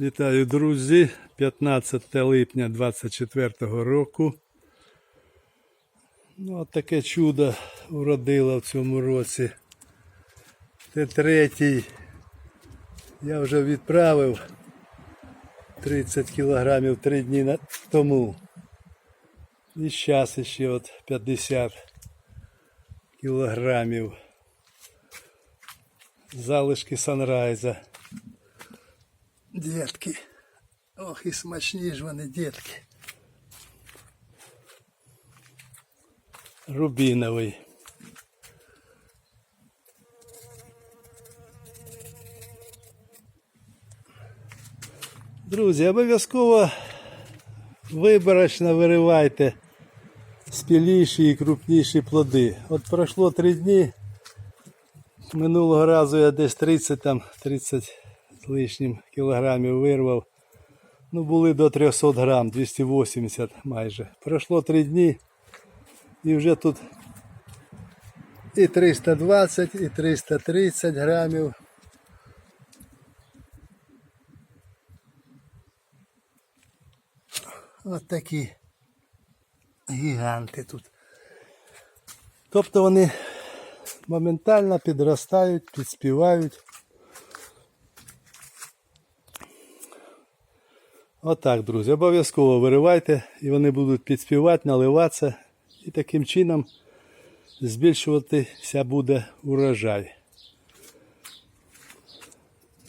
Вітаю, друзі! 15 липня 24 року. Ну, от таке чудо уродило в цьому році. Це третій. Я вже відправив 30 кілограмів 3 дні тому. І зараз ще от 50 кілограмів. Залишки санрайза. Дітки. Ох, і смачні ж вони, дітки. Рубіновий. Друзі, обов'язково виборочно виривайте спіліші і крупніші плоди. От пройшло три дні. Минулого разу я десь 30 там 30 Лишнім кілограмів вирвав. Ну, були до 300 грам, 280 майже. Пройшло 3 дні і вже тут і 320, і 330 грамів. От такі гіганти тут. Тобто вони моментально підростають, підспівають. Отак, друзі, обов'язково виривайте і вони будуть підспівати, наливатися і таким чином збільшуватися буде урожай.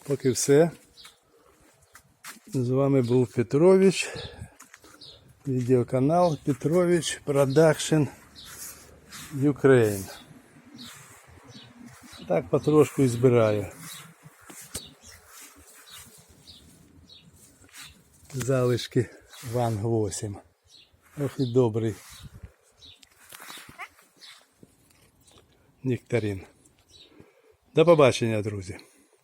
Поки все. З вами був Петрович. Відеоканал Петрович Продакшн Ukraine. Так потрошку і збираю. Залишки Ванг 8. Ох і добрий. Нектарин. До побачення, друзі.